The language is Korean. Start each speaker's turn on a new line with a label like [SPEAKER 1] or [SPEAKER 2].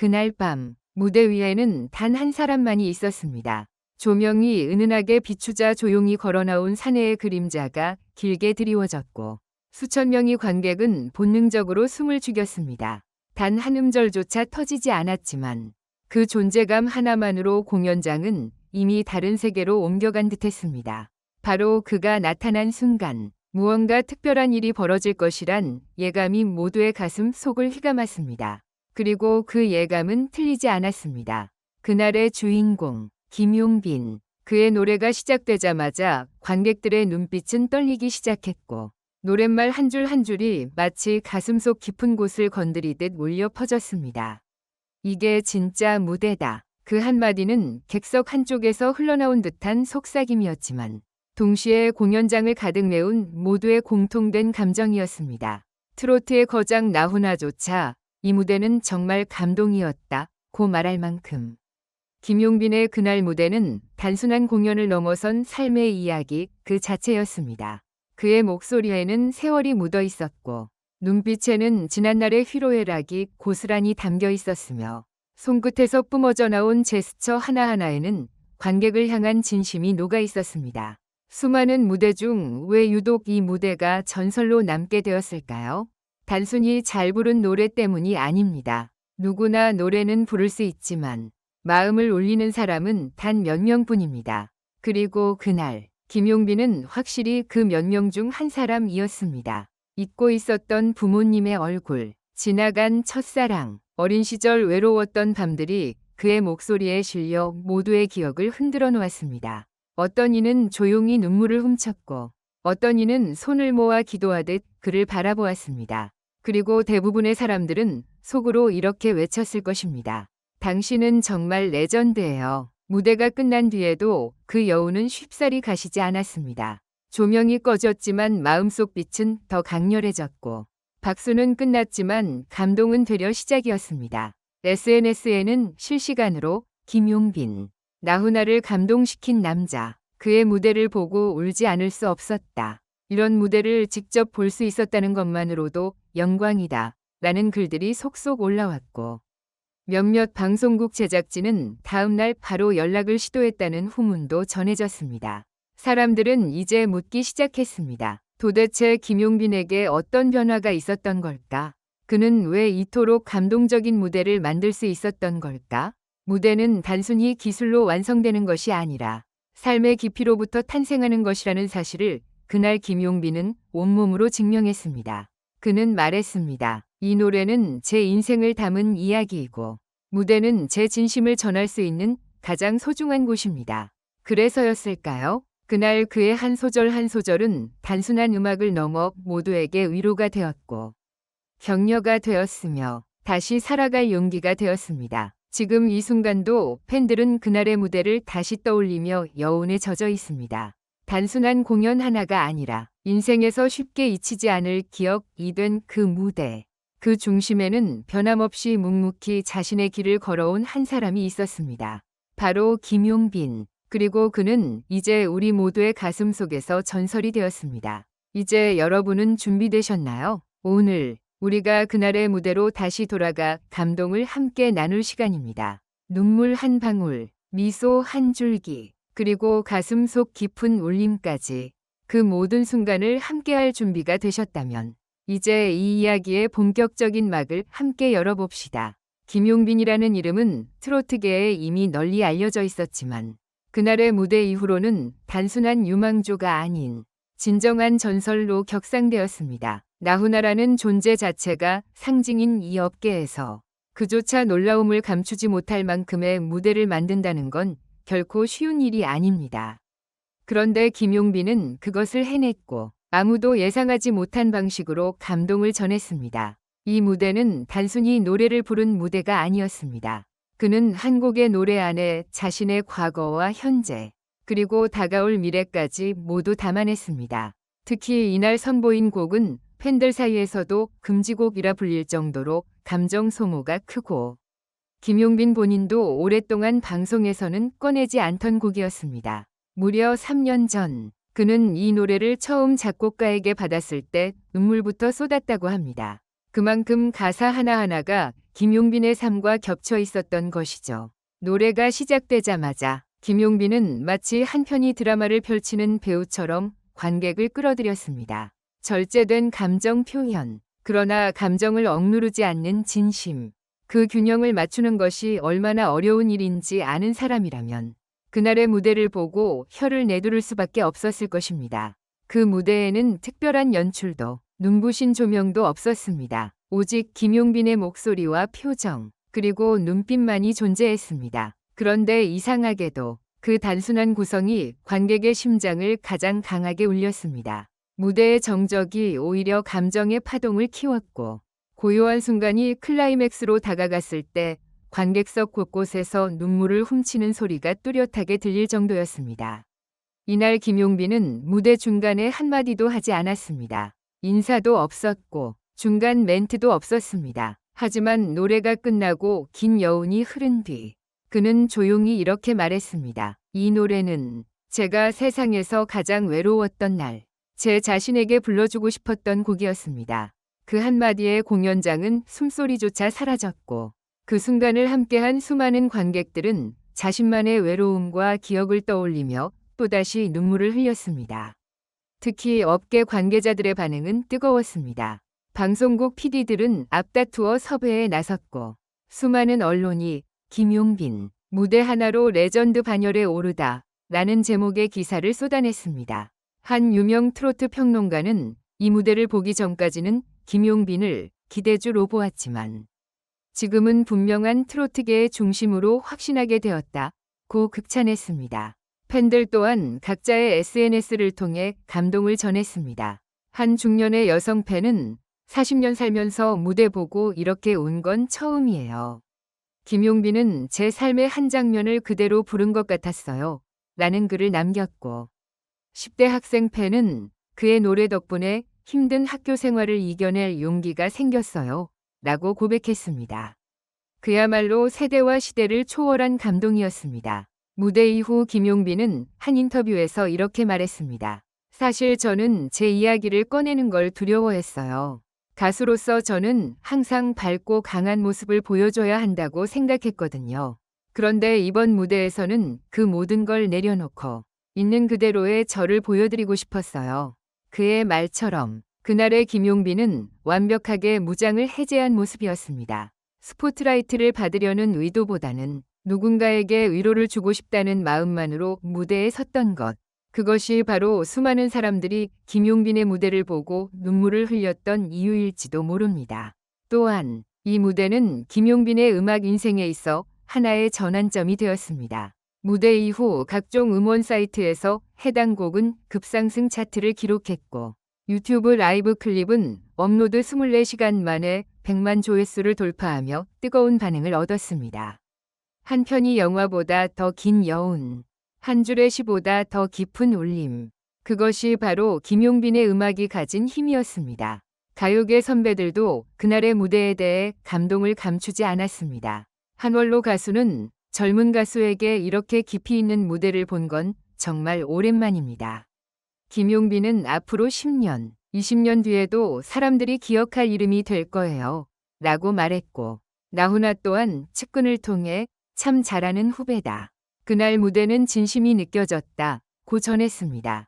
[SPEAKER 1] 그날 밤 무대 위에는 단 한 사람만이 있었습니다. 조명이 은은하게 비추자 조용히 걸어 나온 사내의 그림자가 길게 드리워졌고 수천 명의 관객은 본능적으로 숨을 죽였습니다. 단 한 음절조차 터지지 않았지만 그 존재감 하나만으로 공연장은 이미 다른 세계로 옮겨간 듯했습니다. 바로 그가 나타난 순간 무언가 특별한 일이 벌어질 것이란 예감이 모두의 가슴 속을 휘감았습니다. 그리고 그 예감은 틀리지 않았습니다. 그날의 주인공 김용빈 그의 노래가 시작되자마자 관객들의 눈빛은 떨리기 시작했고 노랫말 한 줄 한 줄이 마치 가슴속 깊은 곳을 건드리듯 울려 퍼졌습니다. 이게 진짜 무대다. 그 한마디는 객석 한쪽에서 흘러나온 듯한 속삭임이었지만 동시에 공연장을 가득 메운 모두의 공통된 감정이었습니다. 트로트의 거장 나훈아조차 이 무대는 정말 감동이었다. 고 말할 만큼. 김용빈의 그날 무대는 단순한 공연을 넘어선 삶의 이야기 그 자체였습니다. 그의 목소리에는 세월이 묻어 있었고 눈빛에는 지난날의 희로애락이 고스란히 담겨 있었으며 손끝에서 뿜어져 나온 제스처 하나하나에는 관객을 향한 진심이 녹아 있었습니다. 수많은 무대 중 왜 유독 이 무대가 전설로 남게 되었을까요? 단순히 잘 부른 노래 때문이 아닙니다. 누구나 노래는 부를 수 있지만 마음을 울리는 사람은 단 몇 명뿐입니다. 그리고 그날 김용빈은 확실히 그 몇 명 중 한 사람이었습니다. 잊고 있었던 부모님의 얼굴, 지나간 첫사랑, 어린 시절 외로웠던 밤들이 그의 목소리에 실려 모두의 기억을 흔들어 놓았습니다. 어떤 이는 조용히 눈물을 훔쳤고 어떤 이는 손을 모아 기도하듯 그를 바라보았습니다. 그리고 대부분의 사람들은 속으로 이렇게 외쳤을 것입니다. 당신은 정말 레전드예요. 무대가 끝난 뒤에도 그 여우는 쉽사리 가시지 않았습니다. 조명이 꺼졌지만 마음속 빛은 더 강렬해졌고 박수는 끝났지만 감동은 되려 시작이었습니다. SNS에는 실시간으로 김용빈, 나훈아를 감동시킨 남자, 그의 무대를 보고 울지 않을 수 없었다. 이런 무대를 직접 볼 수 있었다는 것만으로도 영광이다. 라는 글들이 속속 올라왔고 몇몇 방송국 제작진은 다음날 바로 연락을 시도했다는 후문도 전해졌습니다. 사람들은 이제 묻기 시작했습니다. 도대체 김용빈에게 어떤 변화가 있었던 걸까? 그는 왜 이토록 감동적인 무대를 만들 수 있었던 걸까? 무대는 단순히 기술로 완성되는 것이 아니라 삶의 깊이로부터 탄생하는 것이라는 사실을 그날 김용빈은 온몸으로 증명했습니다. 그는 말했습니다. 이 노래는 제 인생을 담은 이야기이고 무대는 제 진심을 전할 수 있는 가장 소중한 곳입니다. 그래서였을까요? 그날 그의 한 소절 한 소절은 단순한 음악을 넘어 모두에게 위로가 되었고 격려가 되었으며 다시 살아갈 용기가 되었습니다. 지금 이 순간도 팬들은 그날의 무대를 다시 떠올리며 여운에 젖어 있습니다. 단순한 공연 하나가 아니라 인생에서 쉽게 잊히지 않을 기억이 된 그 무대. 그 중심에는 변함없이 묵묵히 자신의 길을 걸어온 한 사람이 있었습니다. 바로 김용빈. 그리고 그는 이제 우리 모두의 가슴 속에서 전설이 되었습니다. 이제 여러분은 준비되셨나요? 오늘 우리가 그날의 무대로 다시 돌아가 감동을 함께 나눌 시간입니다. 눈물 한 방울, 미소 한 줄기, 그리고 가슴 속 깊은 울림까지 그 모든 순간을 함께할 준비가 되셨다면 이제 이 이야기의 본격적인 막을 함께 열어봅시다. 김용빈이라는 이름은 트로트계에 이미 널리 알려져 있었지만 그날의 무대 이후로는 단순한 유망조가 아닌 진정한 전설로 격상되었습니다. 나훈아라는 존재 자체가 상징인 이 업계에서 그조차 놀라움을 감추지 못할 만큼의 무대를 만든다는 건 결코 쉬운 일이 아닙니다. 그런데 김용빈은 그것을 해냈고 아무도 예상하지 못한 방식으로 감동을 전했습니다. 이 무대는 단순히 노래를 부른 무대가 아니었습니다. 그는 한 곡의 노래 안에 자신의 과거와 현재, 그리고 다가올 미래까지 모두 담아냈습니다. 특히 이날 선보인 곡은 팬들 사이에서도 금지곡이라 불릴 정도로 감정 소모가 크고 김용빈 본인도 오랫동안 방송에서는 꺼내지 않던 곡이었습니다. 무려 3년 전 그는 이 노래를 처음 작곡가에게 받았을 때 눈물부터 쏟았다고 합니다. 그만큼 가사 하나하나가 김용빈의 삶과 겹쳐 있었던 것이죠. 노래가 시작되자마자 김용빈은 마치 한 편의 드라마를 펼치는 배우처럼 관객을 끌어들였습니다. 절제된 감정 표현, 그러나 감정을 억누르지 않는 진심. 그 균형을 맞추는 것이 얼마나 어려운 일인지 아는 사람이라면 그날의 무대를 보고 혀를 내두를 수밖에 없었을 것입니다. 그 무대에는 특별한 연출도 눈부신 조명도 없었습니다. 오직 김용빈의 목소리와 표정, 그리고 눈빛만이 존재했습니다. 그런데 이상하게도 그 단순한 구성이 관객의 심장을 가장 강하게 울렸습니다. 무대의 정적이 오히려 감정의 파동을 키웠고 고요한 순간이 클라이맥스로 다가갔을 때 관객석 곳곳에서 눈물을 훔치는 소리가 뚜렷하게 들릴 정도였습니다. 이날 김용빈은 무대 중간에 한마디도 하지 않았습니다. 인사도 없었고 중간 멘트도 없었습니다. 하지만 노래가 끝나고 긴 여운이 흐른 뒤 그는 조용히 이렇게 말했습니다. 이 노래는 제가 세상에서 가장 외로웠던 날, 제 자신에게 불러주고 싶었던 곡이었습니다. 그 한마디에 공연장은 숨소리조차 사라졌고 그 순간을 함께한 수많은 관객들은 자신만의 외로움과 기억을 떠올리며 또다시 눈물을 흘렸습니다. 특히 업계 관계자들의 반응은 뜨거웠습니다. 방송국 PD들은 앞다투어 섭외에 나섰고 수많은 언론이 김용빈 무대 하나로 레전드 반열에 오르다 라는 제목의 기사를 쏟아냈습니다. 한 유명 트로트 평론가는 이 무대를 보기 전까지는 김용빈을 기대주로 보았지만 지금은 분명한 트로트계의 중심으로 확신하게 되었다. 고 극찬했습니다. 팬들 또한 각자의 SNS를 통해 감동을 전했습니다. 한 중년의 여성 팬은 40년 살면서 무대 보고 이렇게 운건 처음이에요. 김용빈은 제 삶의 한 장면을 그대로 부른 것 같았어요. 라는 글을 남겼고 10대 학생 팬은 그의 노래 덕분에 힘든 학교 생활을 이겨낼 용기가 생겼어요. 라고 고백했습니다. 그야말로 세대와 시대를 초월한 감동이었습니다. 무대 이후 김용빈은 한 인터뷰에서 이렇게 말했습니다. 사실 저는 제 이야기를 꺼내는 걸 두려워했어요. 가수로서 저는 항상 밝고 강한 모습을 보여줘야 한다고 생각했거든요. 그런데 이번 무대에서는 그 모든 걸 내려놓고 있는 그대로의 저를 보여드리고 싶었어요. 그의 말처럼 그날의 김용빈은 완벽하게 무장을 해제한 모습이었습니다. 스포트라이트를 받으려는 의도보다는 누군가에게 위로를 주고 싶다는 마음만으로 무대에 섰던 것. 그것이 바로 수많은 사람들이 김용빈의 무대를 보고 눈물을 흘렸던 이유일지도 모릅니다. 또한 이 무대는 김용빈의 음악 인생에 있어 하나의 전환점이 되었습니다. 무대 이후 각종 음원 사이트에서 해당 곡은 급상승 차트를 기록했고 유튜브 라이브 클립은 업로드 24시간 만에 100만 조회수를 돌파하며 뜨거운 반응을 얻었습니다. 한 편이 영화보다 더 긴 여운, 한 줄의 시보다 더 깊은 울림. 그것이 바로 김용빈의 음악이 가진 힘이었습니다. 가요계 선배들도 그날의 무대에 대해 감동을 감추지 않았습니다. 한월로 가수는 젊은 가수에게 이렇게 깊이 있는 무대를 본 건 정말 오랜만입니다. 김용빈은 앞으로 10년, 20년 뒤에도 사람들이 기억할 이름이 될 거예요. 라고 말했고, 나훈아 또한 측근을 통해 참 잘하는 후배다. 그날 무대는 진심이 느껴졌다. 고 전했습니다.